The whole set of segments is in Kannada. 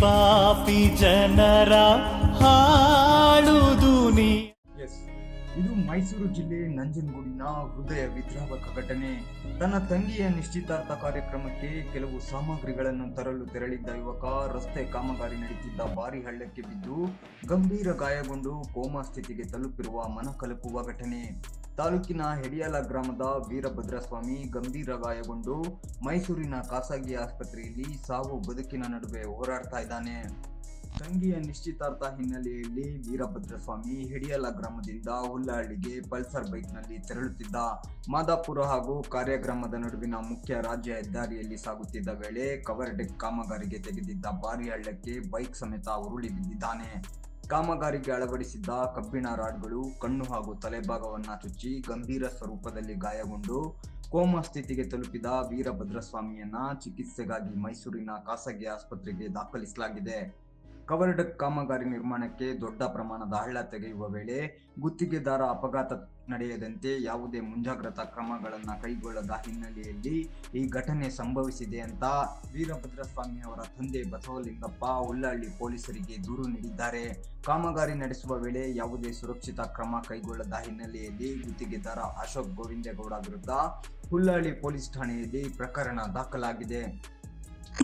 ಪಾಪಿ ಜನರ ಹಾಳುದು ನೀ. ಇದು ಮೈಸೂರು ಜಿಲ್ಲೆ ನಂಜನಗೂಡಿನ ಹೃದಯ ವಿದ್ರಾವಕ ಘಟನೆ. ತನ್ನ ತಂಗಿಯ ನಿಶ್ಚಿತಾರ್ಥ ಕಾರ್ಯಕ್ರಮಕ್ಕೆ ಕೆಲವು ಸಾಮಗ್ರಿಗಳನ್ನು ತರಲು ತೆರಳಿದ್ದ ಯುವಕ ರಸ್ತೆ ಕಾಮಗಾರಿ ನಡೆಯುತ್ತಿದ್ದ ಭಾರಿ ಹಳ್ಳಕ್ಕೆ ಬಿದ್ದು ಗಂಭೀರ ಗಾಯಗೊಂಡು ಕೋಮಾ ಸ್ಥಿತಿಗೆ ತಲುಪಿರುವ ಮನಕಲಕುವ ಘಟನೆ. ತಾಲೂಕಿನ ಹೆಡಿಯಾಲ ಗ್ರಾಮದ ವೀರಭದ್ರಸ್ವಾಮಿ ಗಂಭೀರ ಗಾಯಗೊಂಡು ಮೈಸೂರಿನ ಖಾಸಗಿ ಆಸ್ಪತ್ರೆಯಲ್ಲಿ ಸಾವು ಬದುಕಿನ ನಡುವೆ ಹೋರಾಡ್ತಾ ಇದ್ದಾನೆ. ತಂಗಿಯ ನಿಶ್ಚಿತಾರ್ಥ ಹಿನ್ನೆಲೆಯಲ್ಲಿ ವೀರಭದ್ರಸ್ವಾಮಿ ಹೆಡಿಯಾಲ ಗ್ರಾಮದಿಂದ ಹುಲ್ಲಹಳ್ಳಿಗೆ ಪಲ್ಸರ್ ಬೈಕ್ನಲ್ಲಿ ತೆರಳುತ್ತಿದ್ದ ಮಾದಾಪುರ ಹಾಗೂ ಕಾರ್ಯಗ್ರಾಮದ ನಡುವಿನ ಮುಖ್ಯ ರಾಜ್ಯ ಹೆದ್ದಾರಿಯಲ್ಲಿ ಸಾಗುತ್ತಿದ್ದ ವೇಳೆ ಕವರ್ ಡೆಕ್ ಕಾಮಗಾರಿಗೆ ತೆಗೆದಿದ್ದ ಭಾರಿ ಹಳ್ಳಕ್ಕೆ ಬೈಕ್ ಸಮೇತ ಉರುಳಿ ಬಿದ್ದಿದ್ದಾನೆ. ಕಾಮಗಾರಿಗೆ ಅಳವಡಿಸಿದ್ದ ಕಬ್ಬಿಣ ರಾಡ್ಗಳು ಕಣ್ಣು ಹಾಗೂ ತಲೆಭಾಗವನ್ನ ಚುಚ್ಚಿ ಗಂಭೀರ ಸ್ವರೂಪದಲ್ಲಿ ಗಾಯಗೊಂಡು ಕೋಮ ಸ್ಥಿತಿಗೆ ತಲುಪಿದ ವೀರಭದ್ರಸ್ವಾಮಿಯನ್ನ ಚಿಕಿತ್ಸೆಗಾಗಿ ಮೈಸೂರಿನ ಖಾಸಗಿ ಆಸ್ಪತ್ರೆಗೆ ದಾಖಲಿಸಲಾಗಿದೆ. ಕವರ್ ಡಕ್ ಕಾಮಗಾರಿ ನಿರ್ಮಾಣಕ್ಕೆ ದೊಡ್ಡ ಪ್ರಮಾಣದ ಹಳ್ಳ ತೆಗೆಯುವ ವೇಳೆ ಗುತ್ತಿಗೆದಾರ ಅಪಘಾತ ನಡೆಯದಂತೆ ಯಾವುದೇ ಮುಂಜಾಗ್ರತಾ ಕ್ರಮಗಳನ್ನು ಕೈಗೊಳ್ಳದ ಹಿನ್ನೆಲೆಯಲ್ಲಿ ಈ ಘಟನೆ ಸಂಭವಿಸಿದೆ ಅಂತ ವೀರಭದ್ರಸ್ವಾಮಿ ಅವರ ತಂದೆ ಬಸವಲಿಂಗಪ್ಪ ಉಳ್ಳಹಳ್ಳಿ ಪೊಲೀಸರಿಗೆ ದೂರು ನೀಡಿದ್ದಾರೆ. ಕಾಮಗಾರಿ ನಡೆಸುವ ವೇಳೆ ಯಾವುದೇ ಸುರಕ್ಷಿತ ಕ್ರಮ ಕೈಗೊಳ್ಳದ ಹಿನ್ನೆಲೆಯಲ್ಲಿ ಗುತ್ತಿಗೆದಾರ ಅಶೋಕ್ ಗೋವಿಂದೇಗೌಡ ವಿರುದ್ಧ ಹುಲ್ಲಹಳ್ಳಿ ಪೊಲೀಸ್ ಠಾಣೆಯಲ್ಲಿ ಪ್ರಕರಣ ದಾಖಲಾಗಿದೆ.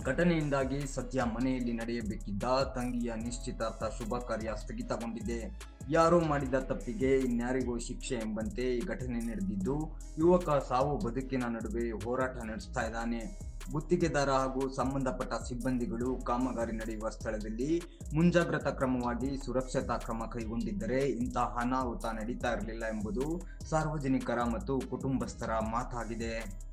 ಘಟನೆಯಿಂದಾಗಿ ಸದ್ಯ ಮನೆಯಲ್ಲಿ ನಡೆಯಬೇಕಿದ್ದ ತಂಗಿಯ ನಿಶ್ಚಿತಾರ್ಥ ಶುಭ ಕಾರ್ಯ ಸ್ಥಗಿತಗೊಂಡಿದೆ. ಯಾರೋ ಮಾಡಿದ ತಪ್ಪಿಗೆ ಇನ್ಯಾರಿಗೂ ಶಿಕ್ಷೆ ಎಂಬಂತೆ ಈ ಘಟನೆ ನಡೆದಿದ್ದು, ಯುವಕ ಸಾವು ಬದುಕಿನ ನಡುವೆ ಹೋರಾಟ ನಡೆಸ್ತಾ ಇದ್ದಾನೆ. ಗುತ್ತಿಗೆದಾರ ಹಾಗೂ ಸಂಬಂಧಪಟ್ಟ ಸಿಬ್ಬಂದಿಗಳು ಕಾಮಗಾರಿ ನಡೆಯುವ ಸ್ಥಳದಲ್ಲಿ ಮುಂಜಾಗ್ರತಾ ಕ್ರಮವಾಗಿ ಸುರಕ್ಷತಾ ಕ್ರಮ ಕೈಗೊಂಡಿದ್ದರೆ ಇಂತಹ ಅನಾಹುತ ನಡೀತಾ ಇರಲಿಲ್ಲ ಎಂಬುದು ಸಾರ್ವಜನಿಕರ ಮತ್ತು ಕುಟುಂಬಸ್ಥರ ಮಾತಾಗಿದೆ.